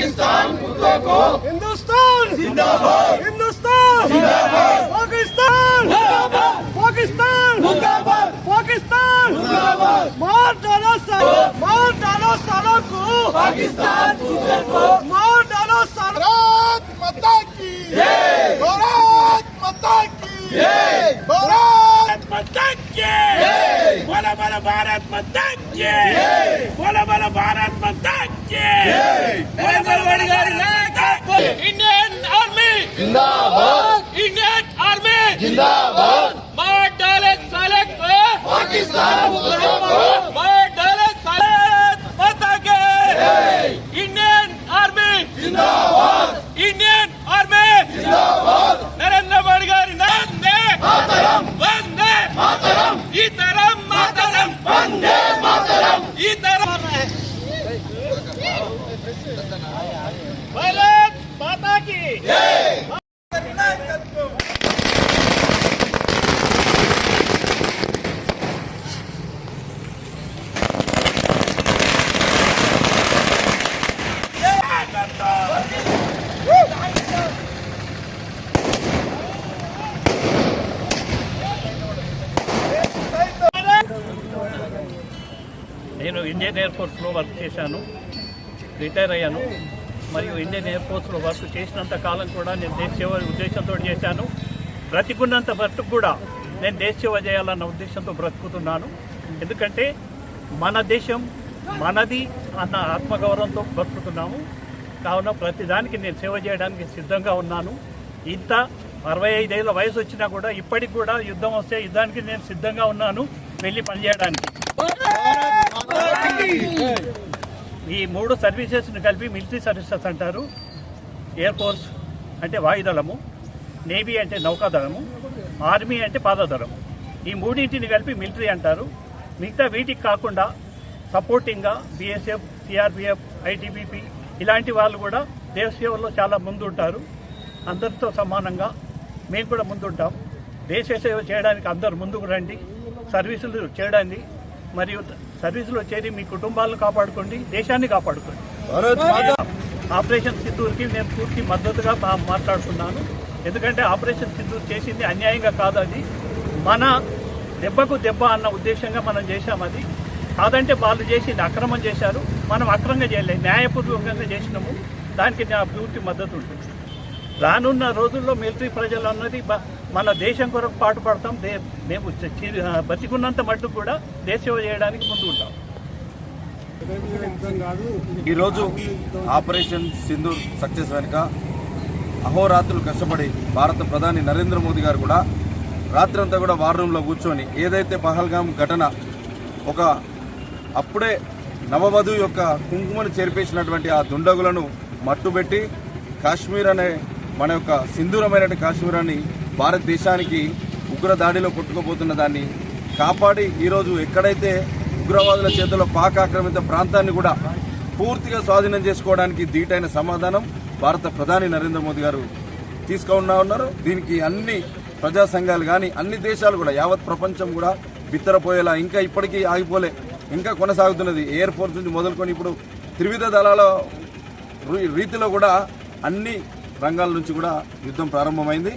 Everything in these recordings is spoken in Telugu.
Hindustan! Hindustan! Hindustan! Hindustan! Hindustan! मार डालो सालो मार डालो सालों को पाकिस्तान को मार डालो सालों भारत माता की जय भारत माता की जय भारत माता की जय बोला बोला भारत माता की जय बोला बोला भारत माता की जय मोदी गारी नायकत्व इंडियन आर्मी जिंदाबाद इंडियन आर्मी जिंदाबाद मार डाले साले को पाकिस्तान నేను ఇండియన్ ఎయిర్ ఫోర్స్లో వర్క్ చేశాను రిటైర్ అయ్యాను. మరియు ఇండియన్ ఎయిర్ ఫోర్స్లో వర్క్ చేసినంత కాలం కూడా నేను దేశ సేవ ఉద్దేశంతో చేశాను. బ్రతికున్నంత వరకు కూడా నేను దేశ సేవ చేయాలన్న ఉద్దేశంతో బ్రతుకుతున్నాను. ఎందుకంటే మన దేశం మనది అన్న ఆత్మగౌరవంతో బ్రతుకుతున్నాము. కావున ప్రతిదానికి నేను సేవ చేయడానికి సిద్ధంగా ఉన్నాను. ఇంత అరవై ఐదేళ్ళ వయసు వచ్చినా కూడా ఇప్పటికి కూడా యుద్ధం వస్తే యుద్ధానికి నేను సిద్ధంగా ఉన్నాను. వెళ్ళి పనిచేయడానికి. ఈ మూడు సర్వీసెస్ని కలిపి మిలిటరీ సర్వీసెస్ అంటారు. ఎయిర్ ఫోర్స్ అంటే వాయుదళము నేవీ అంటే నౌకాదళము ఆర్మీ అంటే పాదదళము ఈ మూడింటిని కలిపి మిలిటరీ అంటారు. మిగతా వీటికి కాకుండా సపోర్టింగ్గా బీఎస్ఎఫ్ సిఆర్పిఎఫ్ ఐటీబీపీ ఇలాంటి వాళ్ళు కూడా దేశ సేవలో చాలా ముందు ఉంటారు అందరితో సమానంగా మేము కూడా ముందుంటాం. దేశ సేవ చేయడానికి అందరు ముందుకు రండి. సర్వీసులు చేయడానికి మరియు సర్వీసులో చేరి మీ కుటుంబాలను కాపాడుకోండి దేశాన్ని కాపాడుకోండి. ఆపరేషన్ సింధూర్కి నేను పూర్తి మద్దతుగా మాట్లాడుతున్నాను. ఎందుకంటే ఆపరేషన్ సింధూర్ చేసింది అన్యాయంగా కాదు అది. మన దెబ్బకు దెబ్బ అన్న ఉద్దేశంగా మనం చేశాం అది. కాదంటే వాళ్ళు చేసింది అక్రమం చేశారు. మనం అక్రమంగా చేయలేదు న్యాయపూర్వకంగా చేసినాము. దానికి నా పూర్తి మద్దతు ఉంటుంది. రానున్న రోజుల్లో మిలిటరీ ప్రజలు అన్నది మన దేశం కొరకు పాటుపడతాం దే మేము బతికున్నంత మట్టుకు కూడా దేశ చేయడానికి ముందు ఉంటాం. ఈరోజు ఆపరేషన్ సింధూర్ సక్సెస్ వెనుక అహోరాత్రులు కష్టపడి భారత ప్రధాని నరేంద్ర మోదీ గారు కూడా రాత్రంతా కూడా వార్ రూమ్లో కూర్చొని ఏదైతే పహల్గాం ఘటన ఒక అప్పుడే నవవధు యొక్క కుంకుమను చేర్పేసినటువంటి ఆ దుండగులను మట్టుబెట్టి కాశ్మీర్ అనే మన యొక్క సింధూరమైనటువంటి కాశ్మీరాన్ని భారతదేశానికి ఉగ్ర దాడిలో కొట్టుకుపోతున్న దాన్ని కాపాడి ఈరోజు ఎక్కడైతే ఉగ్రవాదుల చేతిలో పాక్ ఆక్రమిత ప్రాంతాన్ని కూడా పూర్తిగా స్వాధీనం చేసుకోవడానికి ధీటైన సమాధానం భారత ప్రధాని నరేంద్ర మోదీ గారు తీసుకున్నా ఉన్నారు. దీనికి అన్ని ప్రజా సంఘాలు కానీ అన్ని దేశాలు కూడా యావత్ ప్రపంచం కూడా బిత్తరపోయేలా ఇంకా ఇప్పటికీ ఆగిపోలే ఇంకా కొనసాగుతున్నది. ఎయిర్ ఫోర్స్ నుంచి మొదలుకొని ఇప్పుడు త్రివిధ దళాల రీతిలో కూడా అన్ని రంగాల నుంచి కూడా యుద్ధం ప్రారంభమైంది.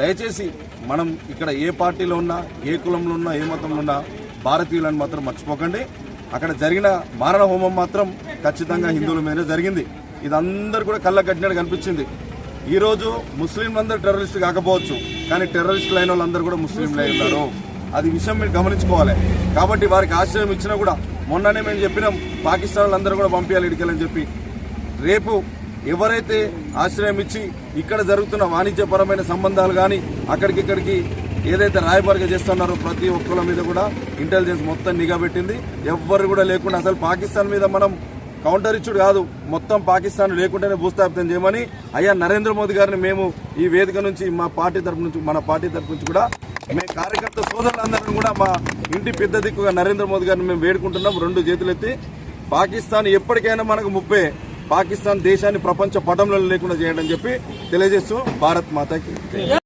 దయచేసి మనం ఇక్కడ ఏ పార్టీలో ఉన్నా ఏ కులంలో ఉన్నా ఏ మతంలో ఉన్నా భారతీయులను మాత్రం మర్చిపోకండి. అక్కడ జరిగిన మారణ హోమం మాత్రం ఖచ్చితంగా హిందువుల మీద జరిగింది. ఇది అందరు కూడా కళ్ళ కట్టినట్టు కనిపించింది. ఈ రోజు ముస్లింలందరూ టెర్రరిస్ట్ కాకపోవచ్చు కానీ టెర్రరిస్టులు అయిన వాళ్ళందరూ కూడా ముస్లింలే ఉన్నారు. అది విషయం మీరు గమనించుకోవాలి. కాబట్టి వారికి ఆశ్రయం ఇచ్చినా కూడా మొన్ననే మేము చెప్పినాం పాకిస్తాన్ వాళ్ళందరూ కూడా పంపించాలి ఇడికెళ్ళని చెప్పి. రేపు ఎవరైతే ఆశ్రయం ఇచ్చి ఇక్కడ జరుగుతున్న వాణిజ్యపరమైన సంబంధాలు కానీ అక్కడికిక్కడికి ఏదైతే రాయబారిగా చేస్తున్నారో ప్రతి ఒక్కరి మీద కూడా ఇంటెలిజెన్స్ మొత్తం నిఘా పెట్టింది. ఎవ్వరు కూడా లేకుండా అసలు పాకిస్తాన్ మీద మనం కౌంటర్ ఇచ్చుడు కాదు. మొత్తం పాకిస్తాన్ లేకుండానే భూస్థాపితం చేయమని అయ్యా నరేంద్ర మోదీ గారిని మేము ఈ వేదిక నుంచి మా పార్టీ తరపు నుంచి మన పార్టీ తరపు నుంచి కూడా మేము కార్యకర్త సోదరులందరినీ కూడా మా ఇంటి పెద్ద దిక్కుగా నరేంద్ర మోదీ గారిని మేము వేడుకుంటున్నాం. రెండు చేతులెత్తి. పాకిస్తాన్ ఎప్పటికైనా మనకు ముప్పే. పాకిస్తాన్ దేశాన్ని ప్రపంచ పటంలో లేకుండా చేయడం చెప్పి తెలియజేస్తూ భారత్ మాతకి